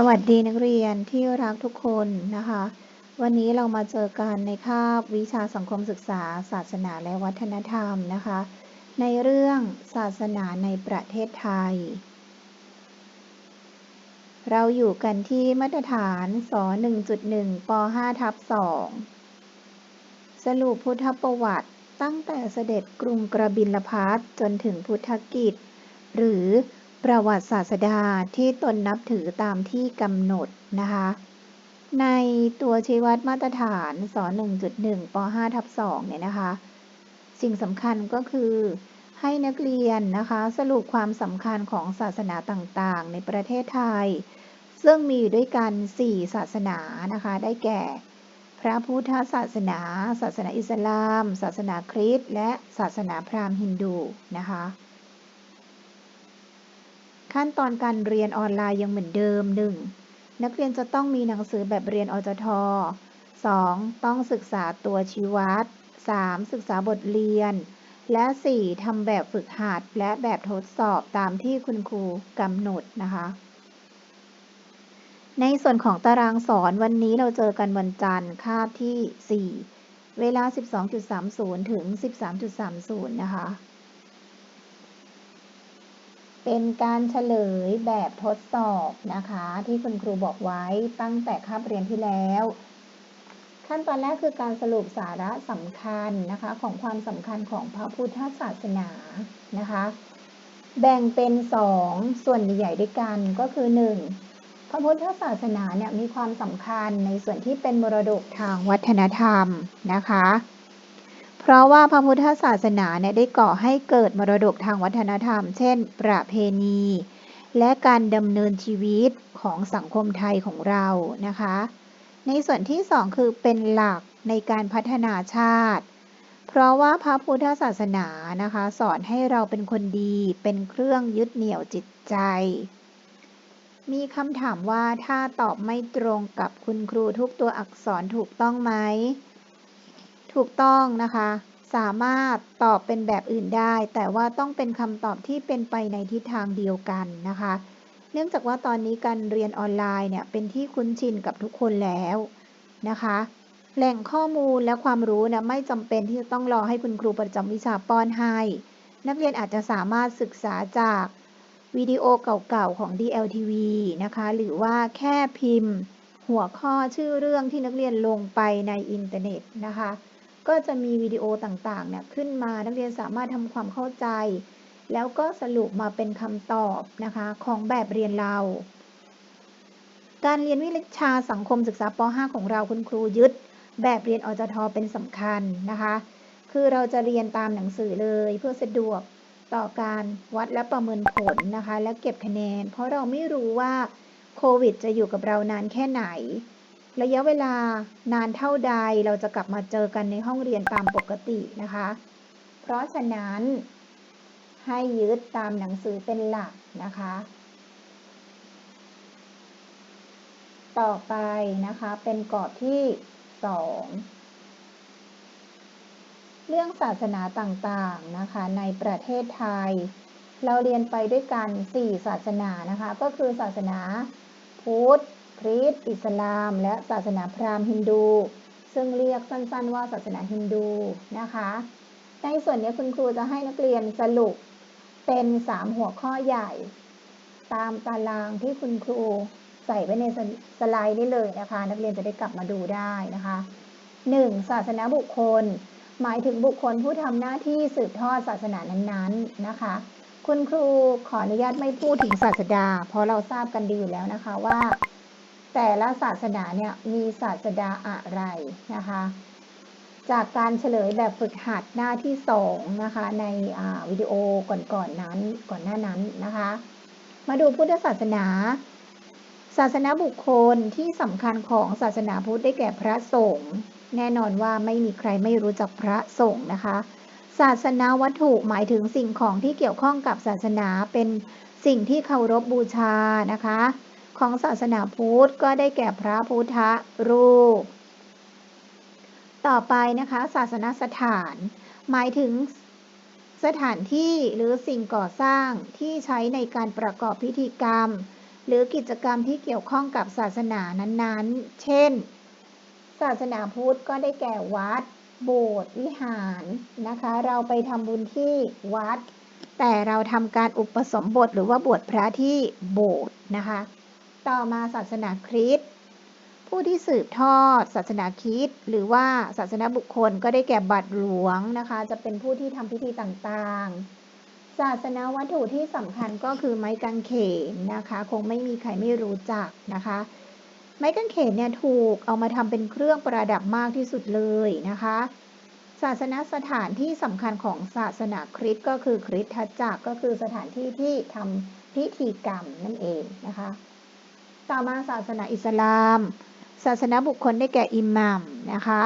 สวัสดีนักเรียนที่รักทุกคนนะคะ วันนี้เรามาเจอกันในคาบวิชาสังคมศึกษา ศาสนาและวัฒนธรรมนะคะ ในเรื่องศาสนาในประเทศไทย เราอยู่กันที่มาตรฐานส1.1ป5ทับ2สรุปพุทธประวัติตั้งแต่เสด็จกรุงกระบิลพัทจนถึงพุทธกิจ หรือ ประวัติศาสดาที่ตนนับถือตามที่กำหนดนะคะ ในตัวชี้วัดมาตรฐานส1.1ป5ทับ2เนี่ยนะคะ สิ่งสำคัญก็คือให้นักเรียนนะคะสรุปความสำคัญของศาสนาต่างๆ ในประเทศไทย ซึ่งมีด้วยกัน 4 ศาสนานะคะ ได้แก่ พระพุทธศาสนา ศาสนาอิสลาม ศาสนาคริสต์และศาสนาพราหมณ์ฮินดูนะคะ ขั้นตอนการเรียนออนไลน์ยังเหมือนเดิม 1. นักเรียนจะต้องมีหนังสือแบบเรียนอจท 2. ต้องศึกษาตัวชี้วัด 3. ศึกษาบทเรียน และ 4. ทำแบบฝึกหัดและแบบทดสอบตามที่คุณครูกำหนดนะคะ ในส่วนของตารางสอนวันนี้เราเจอกันวันจันทร์คาบที่ 4 เวลา 12.30 ถึง 13.30 นะคะ เป็นการเฉลยแบบทดสอบนะคะ ที่คุณครูบอกไว้ตั้งแต่คาบเรียนที่แล้ว ขั้นตอนแรกคือการสรุปสาระสำคัญนะคะของความสำคัญของพระพุทธศาสนานะคะ แบ่งเป็นสองส่วนใหญ่ด้วยกันก็คือ 1. พระพุทธศาสนาเนี่ยมีความสำคัญในส่วนที่เป็นมรดกทางวัฒนธรรมนะคะ พราะว่าพระพุทธศาสนาเนี่ยได้ก่อให้เกิดมรดกทางวัฒนธรรม เช่น ประเพณี และการดำเนินชีวิตของสังคมไทยของเรานะคะ ในส่วนที่สองคือเป็นหลักในการพัฒนาชาติ เพราะว่าพระพุทธศาสนานะคะ สอนให้เราเป็นคนดีเป็นเครื่องยึดเหนี่ยวจิตใจ มีคำถามว่าถ้าตอบไม่ตรงกับคุณครูทุกตัวอักษรถูกต้องไหม ถูกต้องนะคะ สามารถตอบเป็นแบบอื่นได้ แต่ว่าต้องเป็นคำตอบที่เป็นไปในทิศทางเดียวกันนะคะ เนื่องจากว่าตอนนี้การเรียนออนไลน์เนี่ยเป็นที่คุ้นชินกับทุกคนแล้วนะคะ แหล่งข้อมูลและความรู้นะไม่จำเป็นที่จะต้องรอให้คุณครูประจำวิชาป้อนให้ นักเรียนอาจจะสามารถศึกษาจากวิดีโอเก่าๆของ DLTV นะคะ หรือว่าแค่พิมพ์ หัวข้อชื่อเรื่องที่นักเรียนลงไปในอินเทอร์เน็ตนะคะ ก็จะมีวิดีโอต่างๆเนี่ยขึ้นมานักเรียนสามารถทำความเข้าใจ แล้วก็สรุปมาเป็นคำตอบนะคะของแบบเรียนเรา การเรียนวิชาสังคมศึกษาป .5 ของเราคุณครูยึด แบบเรียนอจทเป็นสำคัญนะคะ คือเราจะเรียนตามหนังสือเลยเพื่อสะดวกต่อการวัดและประเมินผลนะคะ และเก็บคะแนน เพราะเราไม่รู้ว่าโควิดจะอยู่กับเรานานแค่ไหน ระยะเวลานานเท่าใดเราจะกลับมาเจอกันในห้องเรียนตามปกตินะคะ เพราะฉะนั้นให้ยึดตามหนังสือเป็นหลักนะคะ ต่อไปนะคะเป็นกรอบที่ 2 เรื่องศาสนาต่างๆนะคะในประเทศไทย เราเรียนไปด้วยกัน 4 ศาสนานะคะ ก็คือศาสนาพุทธ คริสต์อิสลาม และศาสนาพราหมณ์ฮินดู ซึ่งเรียกสั้นๆว่าศาสนาฮินดูนะคะ ในส่วนนี้คุณครูจะให้นักเรียนสรุปเป็น 3 หัวข้อใหญ่ ตามตารางที่คุณครูใส่ไว้ในสไลด์ได้เลยนะคะ นักเรียนจะได้กลับมาดูได้นะคะ 1. ศาสนาบุคคล หมายถึงบุคคลผู้ทำหน้าที่สืบทอดศาสนานั้นๆนะคะ คุณครูขออนุญาตไม่พูดถึงศาสดา เพราะเราทราบกันดีอยู่แล้วนะคะว่า แต่ละศาสนาเนี่ยมีศาสดาอะไรนะคะ จากการเฉลยแบบฝึกหัดหน้าที่สองนะคะในวิดีโอก่อนๆนนั้นก่อนหน้านั้นนะคะ มาดูพุทธศาสนา ศาสนาบุคคลที่สำคัญของศาสนาพุทธได้แก่พระสงฆ์แน่นอนว่าไม่มีใครไม่รู้จักพระสงฆ์นะคะ ศาสนาวัตถุหมายถึงสิ่งของที่เกี่ยวข้องกับศาสนาเป็นสิ่งที่เคารพบบูชานะคะ ของศาสนาพุทธก็ได้แก่พระพุทธรูป ต่อไปนะคะ ศาสนสถาน หมายถึงสถานที่หรือสิ่งก่อสร้างที่ใช้ในการประกอบพิธีกรรม หรือกิจกรรมที่เกี่ยวข้องกับศาสนานั้นๆ เช่น ศาสนาพุทธก็ได้แก่วัด โบสถ์วิหารนะคะ เราไปทำบุญที่วัด แต่เราทำการอุปสมบทหรือว่าบวชพระที่โบสถ์นะคะ ต่อมาศาสนาคริสต์ผู้ที่สืบทอดศาสนาคริสต์หรือว่าศาสนาบุคคลก็ได้แก่บัตรหลวงนะคะ จะเป็นผู้ที่ทำพิธีต่างๆ ศาสนาวัตถุที่สำคัญก็คือไม้กางเขนนะคะ คงไม่มีใครไม่รู้จักนะคะ ไม้กางเขนเนี่ยถูกเอามาทำเป็นเครื่องประดับมากที่สุดเลยนะคะ ศาสนสถานที่สำคัญของศาสนาคริสต์ก็คือคริสตจักรก็คือสถานที่ที่ทำพิธีกรรมนั่นเองนะคะ ต่อมาศาสนาอิสลาม ศาสนาบุคคลได้แก่อิหมัมนะคะ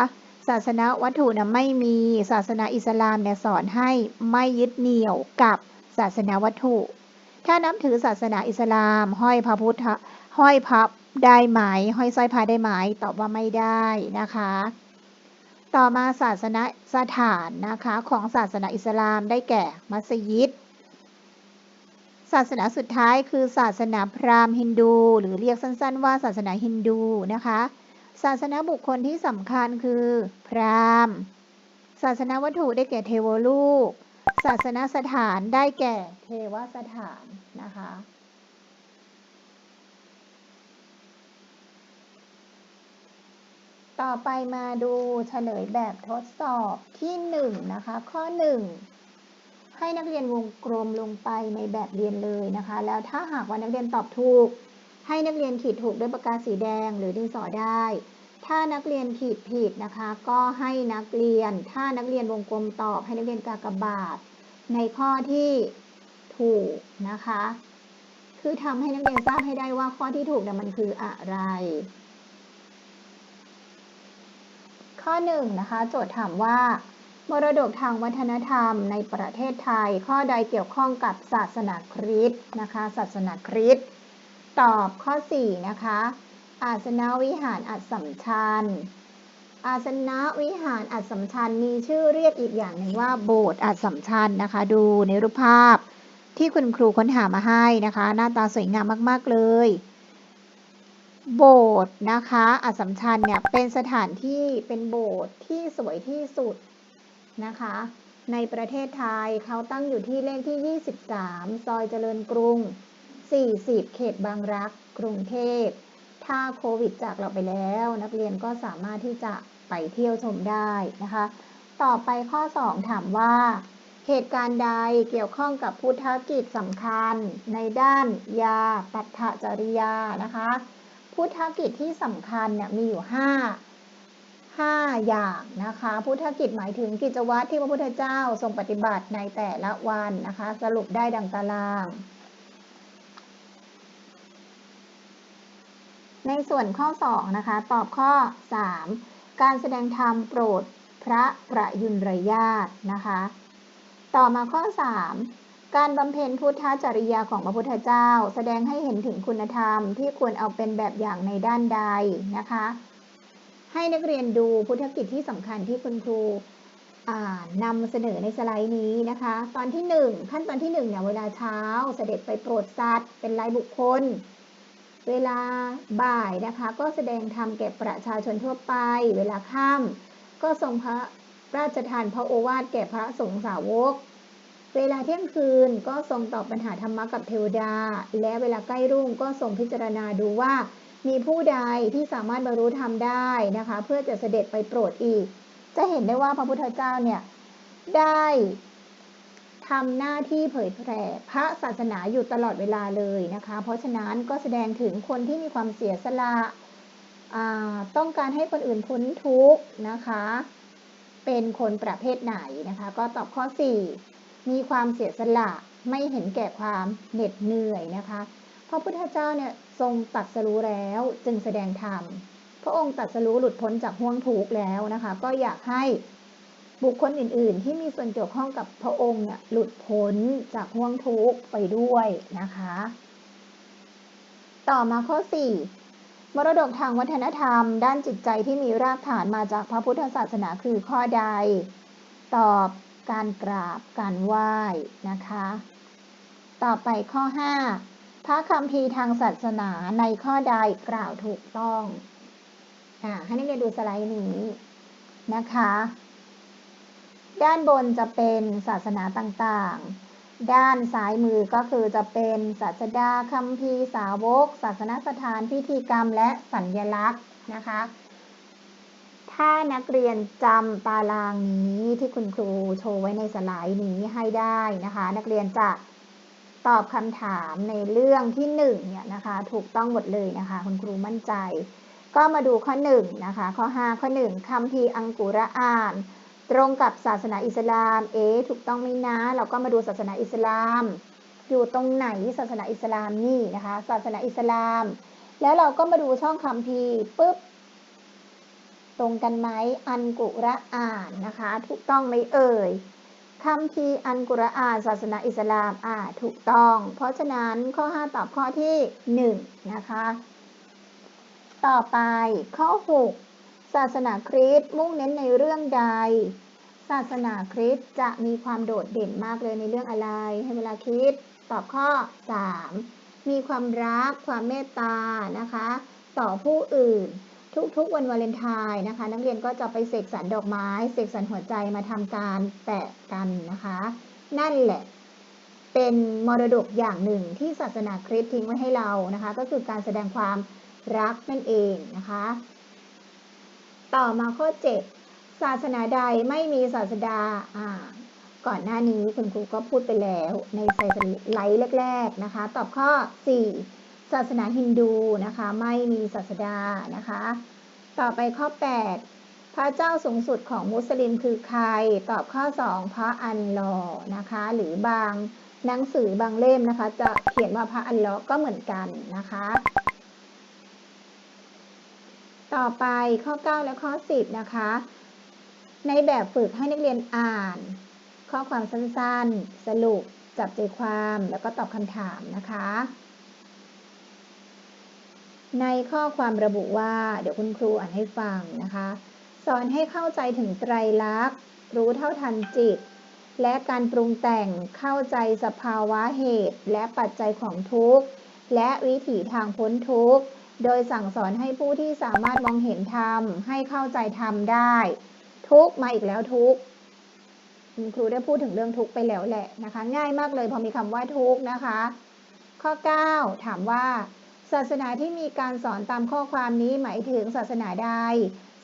ศาสนาวัตถุนะไม่มี ศาสนาอิสลามเนี่ยสอนให้ไม่ยึดเหนี่ยวกับศาสนาวัตถุ ถ้านับถือศาสนาอิสลาม ห้อยพระพุทธห้อยพระได้ไหม ห้อยสร้อยพระได้ไหม ตอบว่าไม่ได้นะคะ ต่อมาศาสนาสถานนะคะของศาสนาอิสลามได้แก่มัสยิด ศาสนาสุดท้ายคือศาสนาพราหมณ์ฮินดู หรือเรียกสั้น ๆ ว่าศาสนาฮินดูนะคะ ศาสนาบุคคลที่สำคัญคือพราหมณ์ ศาสนาวัตถุได้แก่เทวรูปศาสนาสถานได้แก่เทวสถานนะคะต่อไปมาดูเฉลยแบบทดสอบที่ 1 นะคะ ข้อ 1 ให้นักเรียนวงกลมลงไปในแบบเรียนเลยนะคะ แล้วถ้าหากว่านักเรียนตอบถูก ให้นักเรียนขีดถูกด้วยปากกาสีแดงหรือดินสอได้ ถ้านักเรียนขีดผิดนะคะ ก็ให้นักเรียน ถ้านักเรียนวงกลมตอบให้นักเรียนกากบาท ในข้อที่ถูกนะคะ คือทำให้นักเรียนทราบให้ได้ว่าข้อที่ถูกเนี่ยมันคืออะไรข้อหนึ่งนะคะโจทย์ถามว่า มรดกทางวัฒนธรรมในประเทศไทย ข้อใดเกี่ยวข้องกับศาสนาคริสต์นะคะ ศาสนาคริสต์ตอบข้อ 4 นะคะ อาสนะวิหารอัสสัมชัญอาสนะวิหารอัสสัมชัญมีชื่อเรียกอีกอย่างหนึ่งว่าโบสถ์อัสสัมชัญนะคะ ดูในรูปภาพที่คุณครูค้นหามาให้นะคะ หน้าตาสวยงามมาก ๆ เลยโบสถ์นะคะอัสสัมชัญเนี่ยเป็นสถานที่เป็นโบสถ์ที่สวยที่สุด นะคะ ในประเทศไทยเขาตั้งอยู่ที่เลขที่ 23 ซอยเจริญกรุง 40 เขตบางรัก กรุงเทพ ถ้าโควิดจากเราไปแล้ว นักเรียนก็สามารถที่จะไปเที่ยวชมได้นะคะ ต่อไปข้อ 2 ถามว่า เหตุการณ์ใดเกี่ยวข้องกับพุทธกิจสำคัญ ในด้านยาปัตถจริยานะคะ พุทธกิจที่สำคัญเนี่ยมีอยู่ 5 5 อย่างนะคะ พุทธกิจหมายถึงกิจวัตรที่พระพุทธเจ้าทรงปฏิบัติในแต่ละวันนะคะ สรุปได้ดังตาราง ในส่วนข้อ 2 นะคะ ตอบข้อ 3 การแสดงธรรมโปรดพระประยุนรญาตนะคะ ต่อมาข้อ 3 การบำเพ็ญพุทธจริยาของพระพุทธเจ้า แสดงให้เห็นถึงคุณธรรมที่ควรเอาเป็นแบบอย่างในด้านใดนะคะ ให้นักเรียนดูพุทธกิจที่สำคัญที่คุณครูนำเสนอในสไลด์นี้นะคะ ตอนที่ 1 ขั้นตอนที่1เนี่ยเวลาเช้าเสด็จไปโปรดสัตว์ เป็นรายบุคคล เวลาบ่ายนะคะก็แสดงธรรมแก่ประชาชนทั่วไป เวลาค่ำก็ทรงพระราชทานพระโอวาทแก่พระสงฆ์สาวก เวลาเที่ยงคืนก็ทรงตอบปัญหาธรรมะกับเทวดา และเวลาใกล้รุ่งก็ทรงพิจารณาดูว่า มีผู้ใดที่สามารถบรรลุธรรมได้นะคะ เพื่อจะเสด็จไปโปรดอีก จะเห็นได้ว่าพระพุทธเจ้าเนี่ยได้ทำหน้าที่เผยแผ่พระศาสนาอยู่ตลอดเวลาเลยนะคะ เพราะฉะนั้นก็แสดงถึงคนที่มีความเสียสละต้องการให้คนอื่นพ้นทุกข์นะคะ เป็นคนประเภทไหนนะคะ ก็ตอบข้อ 4 มีความเสียสละไม่เห็นแก่ความเหน็ดเหนื่อยนะคะพระพุทธเจ้าเนี่ย ทรงตัดสรู้แล้วจึงแสดงธรรม พระองค์ตัดสรู้หลุดพ้นจากห่วงทุกข์แล้วนะคะ ก็อยากให้บุคคลอื่น ๆ ที่มีส่วนเกี่ยวข้องกับพระองค์เนี่ยหลุดพ้นจากห่วงทุกข์ไปด้วยนะคะ ต่อมาข้อ 4 มรดกทางวัฒนธรรม ด้านจิตใจที่มีรากฐานมาจากพระพุทธศาสนาคือข้อใด ตอบการกราบการไหว้นะคะ ต่อไปข้อ 5 พระคัมภีร์ทางศาสนาในข้อใดกล่าวถูกต้องอ่าให้นักเรียนดูสไลด์นี้นะคะ ด้านบนจะเป็นศาสนาต่างๆ ด้านซ้ายมือก็คือจะเป็นศาสดาคัมภีร์สาวก ศาสนสถานพิธีกรรมและสัญญลักษณ์นะคะ ถ้านักเรียนจำตารางนี้ที่คุณครูโชว์ไว้ในสไลด์นี้ให้ได้นะคะ นักเรียนจะ ตอบคำถามในเรื่องที่หนึ่งเนี่ยนะคะถูกต้องหมดเลยนะคะ คุณครูมั่นใจ ก็มาดูข้อหนึ่งนะคะข้อห้าข้อหนึ่งคัมภีร์อังกุรอาน ตรงกับศาสนาอิสลาม เอ๊ถูกต้องไหมนะ เราก็มาดูศาสนาอิสลาม อยู่ตรงไหนศาสนาอิสลามนี่นะคะ ศาสนาอิสลาม แล้วเราก็มาดูช่องคัมภีร์ปุ๊บตรงกันไหมอันกุรอานนะคะ ถูกต้องไหมเอ่ย คัมภีร์อันกุรอานศาสนาอิสลาม อ่า ถูกต้อง เพราะฉะนั้นข้อ 5 ตอบข้อที่ 1 นะคะ ต่อไปข้อ 6 ศาสนาคริสต์มุ่งเน้นในเรื่องใด ศาสนาคริสต์จะมีความโดดเด่นมากเลยในเรื่องอะไร ให้เวลาคิด ตอบข้อ 3 มีความรัก ความเมตตา นะคะ ต่อผู้อื่น ทุกๆวันวาเลนไทน์นะคะ นักเรียนก็จะไปเสกสรรดอกไม้ เสกสรรหัวใจมาทำการแตะกันนะคะ นั่นแหละ เป็นมรดกอย่างหนึ่งที่ศาสนาคริสต์ทิ้งไว้ให้เรานะคะ ก็คือการแสดงความรักนั่นเองนะคะ ต่อมาข้อ 7 ศาสนาใดไม่มีศาสดาอ่าก่อนหน้านี้คุณครูก็พูดไปแล้วในไซไลท์แรกๆนะคะ ตอบข้อ 4 ศาสนาฮินดูนะคะไม่มีศาสดานะคะ ต่อไปข้อ 8 พระเจ้าสูงสุดของมุสลิมคือใคร ตอบข้อ 2 พระอัลลอนะคะ หรือบางหนังสือบางเล่มนะคะ จะเขียนว่าพระอัลลอก็เหมือนกันนะคะ ต่อไปข้อ 9 และข้อ 10 นะคะ ในแบบฝึกให้นักเรียนอ่าน ข้อความสั้นๆ สรุปจับใจความแล้วก็ตอบคำถามนะคะ ในข้อความระบุว่า เดี๋ยวคุณครูอ่านให้ฟังนะคะ สอนให้เข้าใจถึงไตรลักษณ์ รู้เท่าทันจิต และการปรุงแต่งเข้าใจสภาวะเหตุ และปัจจัยของทุกข์ และวิถีทางพ้นทุกข์ โดยสั่งสอนให้ผู้ที่สามารถมองเห็นธรรม ให้เข้าใจธรรมได้ ทุกข์มาอีกแล้วทุกข์คุณครูได้พูดถึงเรื่องทุกข์ไปแล้วแหละนะคะ ง่ายมากเลยพอมีคำว่าทุกข์นะคะ ข้อ 9 ถามว่า ศาสนาที่มีการสอนตามข้อความนี้หมายถึงศาสนาใด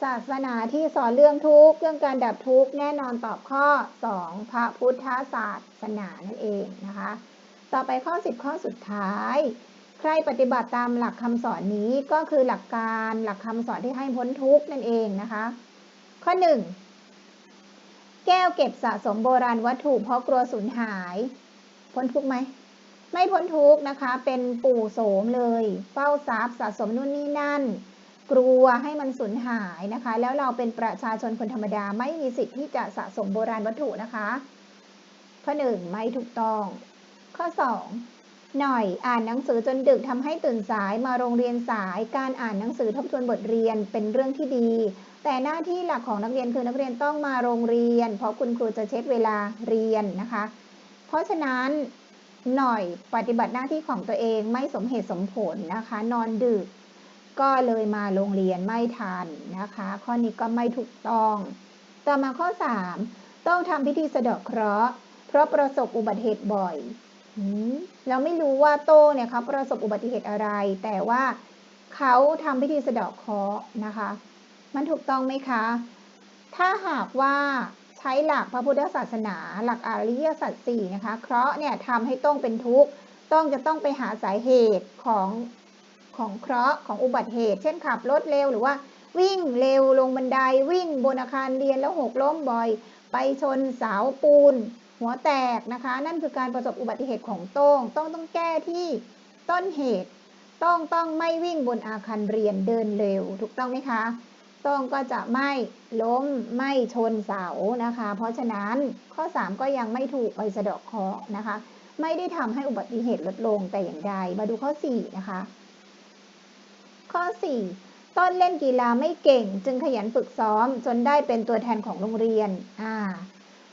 ศาสนาที่สอนเรื่องทุกข์เรื่องการดับทุกข์แน่นอนตอบข้อ 2 พระพุทธศาสนานั่นเองนะคะ ต่อไปข้อ 10 ข้อสุดท้าย ใครปฏิบัติตามหลักคำสอนนี้ก็คือหลักการหลักคำสอนที่ให้พ้นทุกข์นั่นเองนะคะ ข้อ 1 แก้วเก็บสะสมโบราณวัตถุเพราะกลัวสูญหาย พ้นทุกข์ไหม ไม่พ้นทุกข์นะคะ เป็นปู่โสมเลย เฝ้าทรัพย์สะสมนู่นนี่นั่น กลัวให้มันสูญหายนะคะ แล้วเราเป็นประชาชนคนธรรมดาไม่มีสิทธิ์ที่จะสะสมโบราณวัตถุนะคะ ข้อหนึ่งไม่ถูกต้อง ข้อสองหน่อยอ่านหนังสือจนดึกทำให้ตื่นสายมาโรงเรียนสาย การอ่านหนังสือทบทวนบทเรียนเป็นเรื่องที่ดี แต่หน้าที่หลักของนักเรียนคือนักเรียนต้องมาโรงเรียน เพราะคุณครูจะเช็คเวลาเรียนนะคะ เพราะฉะนั้น หน่อยปฏิบัติหน้าที่ของตัวเองไม่สมเหตุสมผลนะคะ นอนดึก ก็เลยมาโรงเรียนไม่ทันนะคะ ข้อนี้ก็ไม่ถูกต้อง ต่อมาข้อ 3 ต้องทำพิธีสะเดาะเคราะห์เพราะประสบอุบัติเหตุบ่อยเราไม่รู้ว่าโต้เนี่ยเขาประสบอุบัติเหตุอะไร แต่ว่าเขาทำพิธีสะเดาะเคราะห์นะคะ มันถูกต้องไหมคะ ถ้าหากว่า ใช้หลักพระพุทธศาสนา หลักอริยสัจสี่นะคะเคราะห์เนี่ยทำให้ต้องเป็นทุกข์ต้องจะต้องไปหาสาเหตุของของเคราะห์ของอุบัติเหตุ เช่นขับรถเร็วหรือว่าวิ่งเร็วลงบันไดวิ่งบนอาคารเรียนแล้วหกล้มบ่อย ไปชนเสาปูน หัวแตกนะคะ นั่นคือการประสบอุบัติเหตุของโต้งต้องต้องแก้ที่ต้นเหตุ ต้องต้องไม่วิ่งบนอาคารเรียนเดินเร็ว ถูกต้องไหมคะ ต้งก็จะไม่ล้มไม่ชนเสานะคะ เพราะฉะนั้นข้อ 3 ก็ยังไม่ถูกไปสะเดาะเคราะห์นะคะ ไม่ได้ทำให้อุบัติเหตุลดลงแต่อย่างใดมาดูข้อ 4 นะคะ ข้อ 4 ต้นเล่นกีฬาไม่เก่ง จึงขยันฝึกซ้อม จนได้เป็นตัวแทนของโรงเรียนอ่า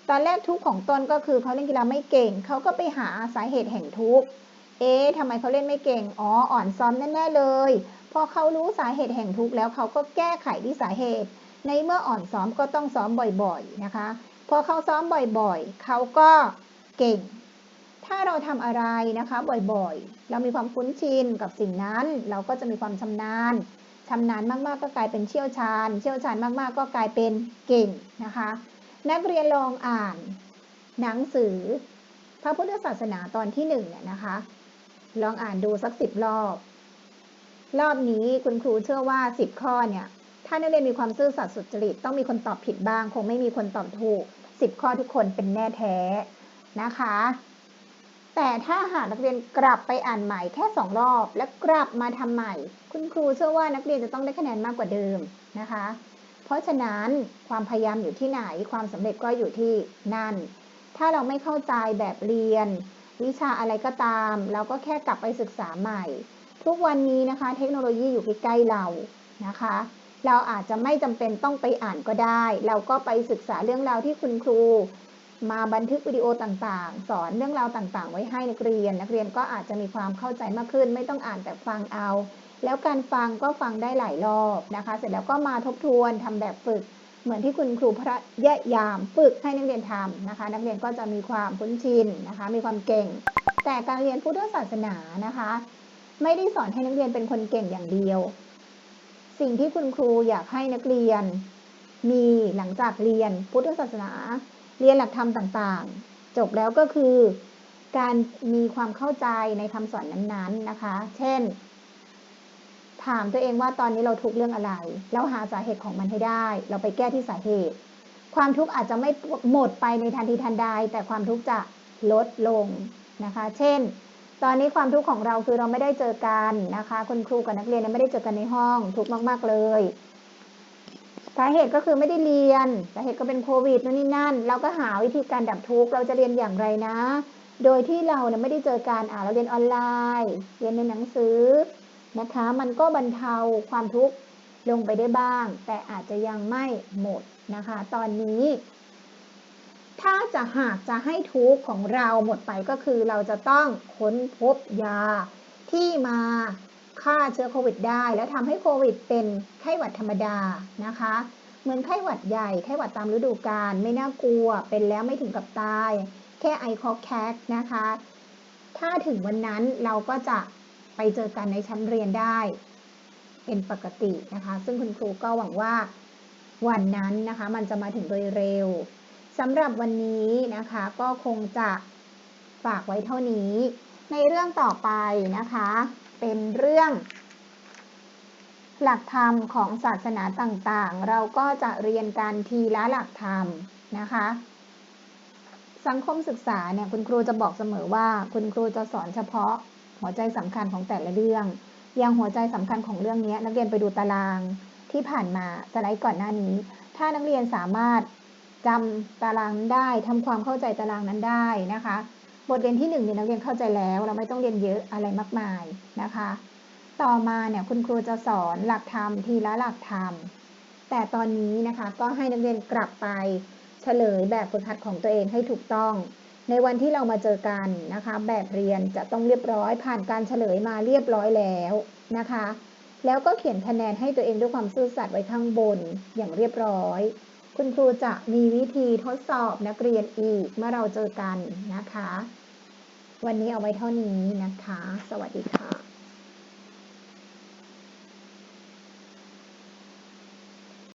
ตอนแรกทุกข์ของต้นก็คือเขาเล่นกีฬาไม่เก่ง เขาก็ไปหาสาเหตุแห่งทุกข์เอ๊ะทำไมเขาเล่นไม่เก่ง อ๋อ อ่อนซ้อมแน่ๆเลย พอเขารู้สาเหตุแห่งทุกข์แล้วเขาก็แก้ไขที่สาเหตุ ในเมื่ออ่อนซ้อมก็ต้องซ้อมบ่อยๆนะคะ พอเขาซ้อมบ่อยๆ เขาก็เก่ง ถ้าเราทำอะไรนะคะบ่อยๆ เรามีความคุ้นชินกับสิ่งนั้น เราก็จะมีความชำนาญชำนาญมากๆก็กลายเป็นเชี่ยวชาญ เชี่ยวชาญมากๆ ก็กลายเป็นเก่งนะคะ นักเรียนลองอ่าน หนังสือ พระพุทธศาสนาตอนที่หนึ่งเนี่ยนะคะ ลองอ่านดูสักสิบรอบ รอบนี้คุณครูเชื่อว่าสิบข้อเนี่ยถ้านักเรียนมีความซื่อสัตย์สุจริตต้องมีคนตอบผิดบ้าง คงไม่มีคนตอบถูกสิบข้อทุกคนเป็นแน่แท้นะคะ แต่ถ้าหากนักเรียนกลับไปอ่านใหม่แค่สองรอบ แล้วกลับมาทำใหม่ คุณครูเชื่อว่านักเรียนจะต้องได้คะแนนมากกว่าเดิมนะคะ เพราะฉะนั้นความพยายามอยู่ที่ไหนความสำเร็จก็อยู่ที่นั่น ถ้าเราไม่เข้าใจแบบเรียน วิชาอะไรก็ตาม เราก็แค่กลับไปศึกษาใหม่ ทุกวันนี้นะคะ เทคโนโลยีอยู่ใกล้ๆเรานะคะ เราอาจจะไม่จำเป็นต้องไปอ่านก็ได้ เราก็ไปศึกษาเรื่องราวที่คุณครู มาบันทึกวิดีโอต่างๆ สอนเรื่องราวต่างๆ ไว้ให้นักเรียน นักเรียนก็อาจจะมีความเข้าใจมากขึ้น ไม่ต้องอ่านแต่ฟังเอา แล้วการฟังก็ฟังได้หลายรอบนะคะ เสร็จแล้วก็มาทบทวนทำแบบฝึก เหมือนที่คุณครูพระยะยามฝึกให้นักเรียนทำนะคะ นักเรียนก็จะมีความคุ้นชินนะคะ มีความเก่ง แต่การเรียนพุทธศาสนานะคะ ไม่ได้สอนให้นักเรียนเป็นคนเก่งอย่างเดียว สิ่งที่คุณครูอยากให้นักเรียน มีหลังจากเรียนพุทธศาสนา เรียนหลักธรรมต่างๆ จบแล้วก็คือ การมีความเข้าใจในคำสอนนั้นๆนะคะ เช่น ถามตัวเองว่าตอนนี้เราทุกข์เรื่องอะไร แล้วหาสาเหตุของมันให้ได้ เราไปแก้ที่สาเหตุ ความทุกข์อาจจะไม่หมดไปในทันทีทันใดแต่ความทุกข์จะลดลงนะคะ เช่น ตอนนี้ความทุกข์ของเราคือเราไม่ได้เจอกันนะคะ คุณครูกับนักเรียนไม่ได้เจอกันในห้องทุกข์มาก ๆ เลยสาเหตุก็คือไม่ได้เรียนสาเหตุก็เป็นโควิดนู่นนี่นั่น เราก็หาวิธีการดับทุกข์เราจะเรียนอย่างไรนะ โดยที่เราเนี่ยไม่ได้เจอการอ่าเราเรียนออนไลน์ เรียนในหนังสือนะคะ มันก็บรรเทาความทุกข์ลงไปได้บ้าง แต่อาจจะยังไม่หมดนะคะ ตอนนี้ ถ้าจะหากจะให้ทุกของเราหมดไปก็คือเราจะต้องค้นพบยาที่มาฆ่าเชื้อโควิดได้ แล้วทำให้โควิดเป็นไข้หวัดธรรมดานะคะ เหมือนไข้หวัดใหญ่ไข้หวัดตามฤดูกาลไม่น่ากลัว เป็นแล้วไม่ถึงกับตาย แค่ไอคอแคกนะคะ ถ้าถึงวันนั้นเราก็จะไปเจอกันในชั้นเรียนได้ เป็นปกตินะคะ ซึ่งคุณครูก็หวังว่าวันนั้นนะคะ มันจะมาถึงโดยเร็ว สำหรับวันนี้นะคะก็คงจะฝากไว้เท่านี้ ในเรื่องต่อไปนะคะ เป็นเรื่อง หลักธรรมของศาสนาต่างๆ เราก็จะเรียนกันทีละหลักธรรมนะคะ สังคมศึกษาเนี่ยคุณครูจะบอกเสมอว่า คุณครูจะสอนเฉพาะหัวใจสำคัญของแต่ละเรื่อง อย่างหัวใจสำคัญของเรื่องนี้นักเรียนไปดูตารางที่ผ่านมาสไลด์ก่อนหน้านี้ ถ้านักเรียนสามารถ จำตารางนั้นได้ทำความเข้าใจตารางนั้นได้นะคะ บทเรียนที่หนึ่งเนี่ยนักเรียนเข้าใจแล้ว เราไม่ต้องเรียนเยอะอะไรมากมายนะคะ ต่อมาเนี่ยคุณครูจะสอนหลักธรรมทีละหลักธรรม แต่ตอนนี้นะคะก็ให้นักเรียนกลับไปเฉลยแบบฝึกหัดของตัวเองให้ถูกต้อง ในวันที่เรามาเจอกันนะคะ แบบเรียนจะต้องเรียบร้อยผ่านการเฉลยมาเรียบร้อยแล้วนะคะ แล้วก็เขียนคะแนนให้ตัวเองด้วยความซื่อสัตย์ไว้ข้างบนอย่างเรียบร้อย คุณครูจะมีวิธีทดสอบนักเรียนอีกเมื่อเราเจอกันนะคะ วันนี้เอาไว้เท่านี้นะคะ สวัสดีค่ะ